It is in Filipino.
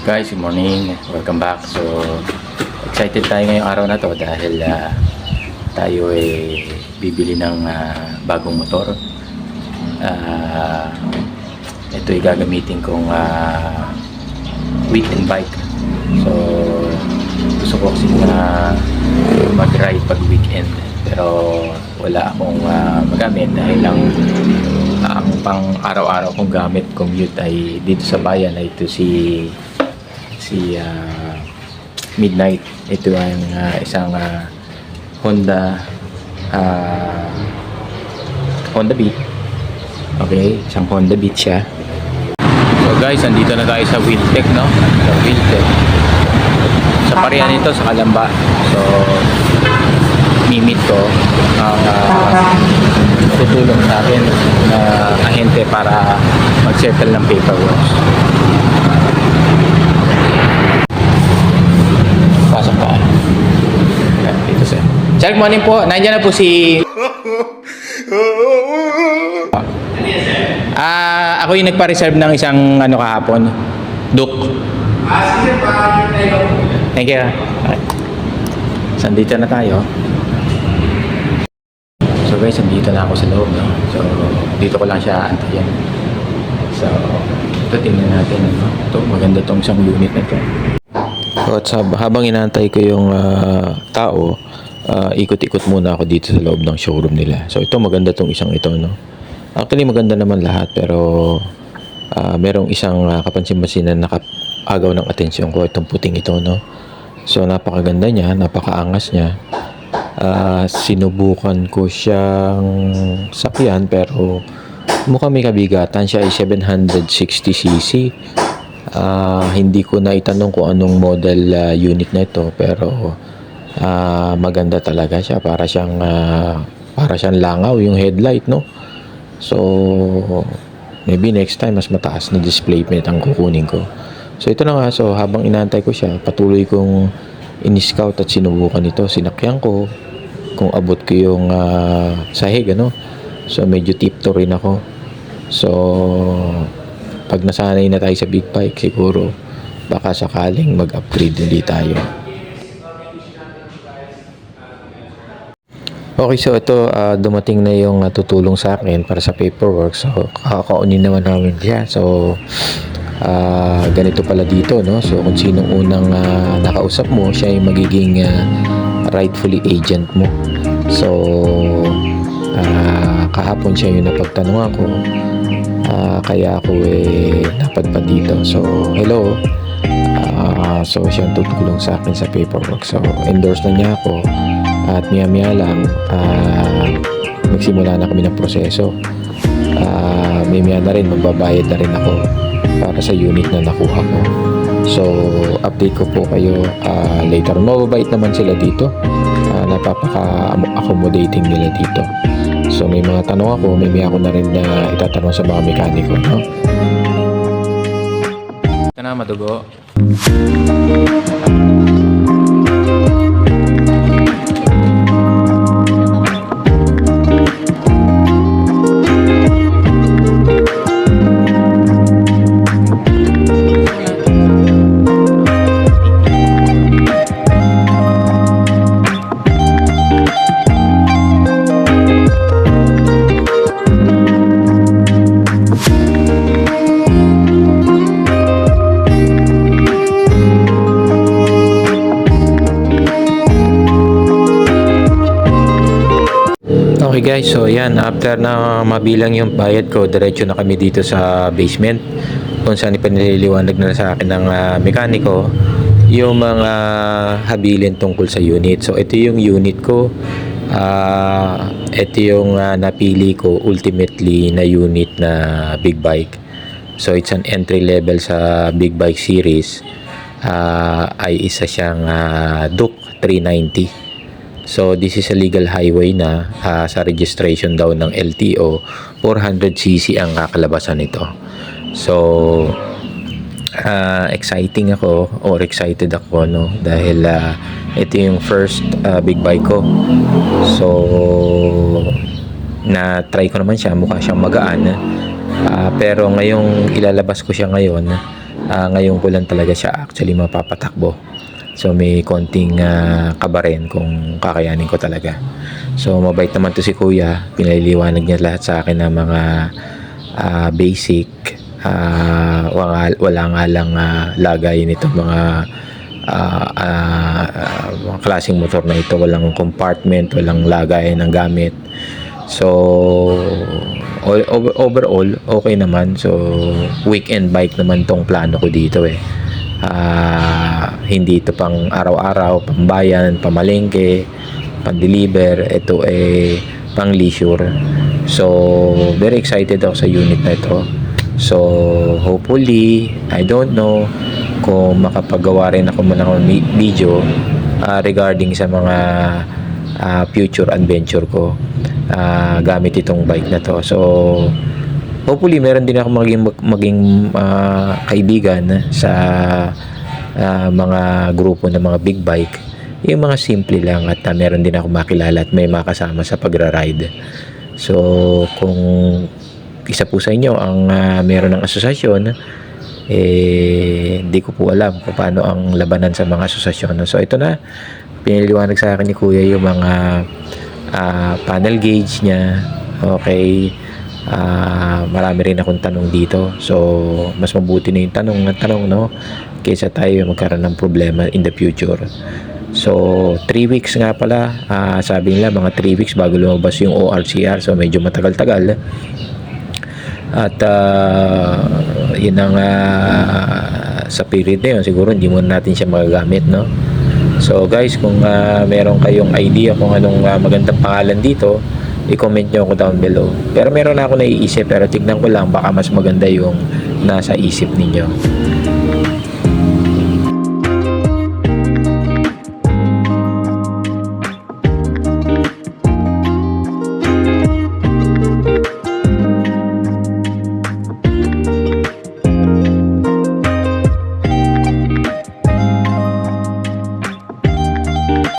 Guys, good morning. Welcome back. So, excited tayo ngayong araw na to dahil ah, tayo ay bibili ng ah, bagong motor. Ah, ito ay gagamitin kong ah, weekend bike. So, gusto ko kasi na mag-ride pag weekend. Pero wala akong ah, magamit dahil lang ang pang araw-araw kong gamit commute ay dito sa bayan ay ito si si ah, Midnight. Ito ang ah, isang ah, Honda ah, Honda Beat. Okay, isang Honda Beat siya. So guys, andito na tayo sa Wheeltech, no? Sa Wheeltech. Sa parehan nito, sa Kalamba. So, mimit ko ang ah, tutulong sa akin na ahente para mag-settle ng paperwork. Pasok pa. Yan, dito sir. Good morning po. Nandiyan na po si... Ah, ako yung nagpa-reserve ng isang ano kahapon. Duk. Thank you. Okay. So, andito na tayo. So guys, andito na ako sa loob, no? So, dito ko lang siya antayin. So, ito tingnan natin, ano? Ito, maganda tong isang unit na ito. So, habang inaantay ko yung ah, tao, ah, ikot-ikot muna ako dito sa loob ng showroom nila. So, ito maganda tong isang ito, no? Actually, maganda naman lahat, pero ah, merong isang uh, kapansin-pansin na nakapagaw ng atensyon ko itong puting ito, no? So, napakaganda niya, napakaangas niya. Ah, sinubukan ko siyang sakyan pero mukhang may kabigatan siya ay 760cc. Ah, hindi ko na itanong kung anong model ah, unit na ito pero ah, maganda talaga siya para siyang ah, para siyang langaw yung headlight no. So maybe next time mas mataas na display plate ang kukunin ko. So ito na nga so habang inaantay ko siya patuloy kong in-scout at sinubukan ito sinakyan ko kung abot ko yung ah, sahig ano. So medyo tipto rin ako. So pag nasanay na tayo sa big bike siguro baka sakaling mag-upgrade hindi tayo. Okay, so ito ah, dumating na yung ah, tutulong sa akin para sa paperwork. So kakaunin naman namin siya. So ah, ganito pala dito, no? So kung sinong unang ah, nakausap mo, siya yung magiging ah, rightfully agent mo. So ah, kahapon siya yung napagtanong ako. Ah, kaya ako eh napadpad dito. So hello. Ah, so siya tutulong sa akin sa paperwork. So endorse na niya ako at maya-maya lang ah, magsimula na kami ng proseso. Ah, may maya na rin magbabayad na rin ako para sa unit na nakuha ko. So, update ko po kayo ah, later. Mababait naman sila dito. Ah, napapaka-accommodating nila dito. So, may mga tanong ako, may may ako na rin na itatanong sa mga mekaniko. No? Ito na, madugo. Okay guys, so yan, after na mabilang yung bayad ko, diretso na kami dito sa basement kung saan ipanililiwanag na sa akin ng ah, mekaniko yung mga habilin tungkol sa unit. So ito yung unit ko. Ah, ito yung ah, napili ko ultimately na unit na big bike. So it's an entry level sa big bike series. Ah, ay isa siyang ah, Duke 390. So this is a legal highway na ah, sa registration daw ng LTO 400cc ang kakalabasan nito. So ah, exciting ako or excited ako no dahil ah, ito yung first ah, big bike ko. So na try ko naman siya mukha siyang magaan. Ah, pero ngayong ilalabas ko siya ngayon Ah, ngayon ko lang talaga siya actually mapapatakbo. So may konting ah, kaba rin kung kakayanin ko talaga. So mabait naman to si Kuya. Pinaliliwanag niya lahat sa akin ng mga ah, basic ah, wala, wala nga lang ah, lagay nito mga ah, ah, ah, mga klaseng motor na ito. Walang compartment, walang lagay ng gamit. So, all, over- overall, okay naman. So, weekend bike naman tong plano ko dito eh. Ah, hindi ito pang araw-araw, pambayan, pamalengke, pang-deliver. Ito eh, pang leisure. So, very excited ako sa unit na ito. So, hopefully, I don't know kung makapagawa rin ako man ng video ah, regarding sa mga ah, future adventure ko ah, gamit itong bike na to. So, hopefully meron din ako maging maging ah, kaibigan sa ah, mga grupo ng mga big bike. Yung mga simple lang at ah, meron din ako makilala at may makasama sa pagra-ride. So, kung isa po sa inyo ang ah, meron ng asosasyon, eh, hindi ko po alam kung paano ang labanan sa mga asosasyon. So, ito na, piniliwanag sa akin ni Kuya yung mga ah, panel gauge niya. Okay. Ah, marami rin akong tanong dito. So, mas mabuti na yung tanong na tanong, no? Kaysa tayo magkaroon ng problema in the future. So, 3 weeks nga pala. Ah, sabi nila, mga 3 weeks bago lumabas yung ORCR. So, medyo matagal-tagal. At ah, yun ang ah, sa period na yun, siguro hindi mo natin siya magagamit, no? So guys, kung ah, meron kayong idea kung anong ah, magandang pangalan dito, i-comment nyo ako down below. Pero meron na ako naiisip, pero tignan ko lang, baka mas maganda yung nasa isip ninyo.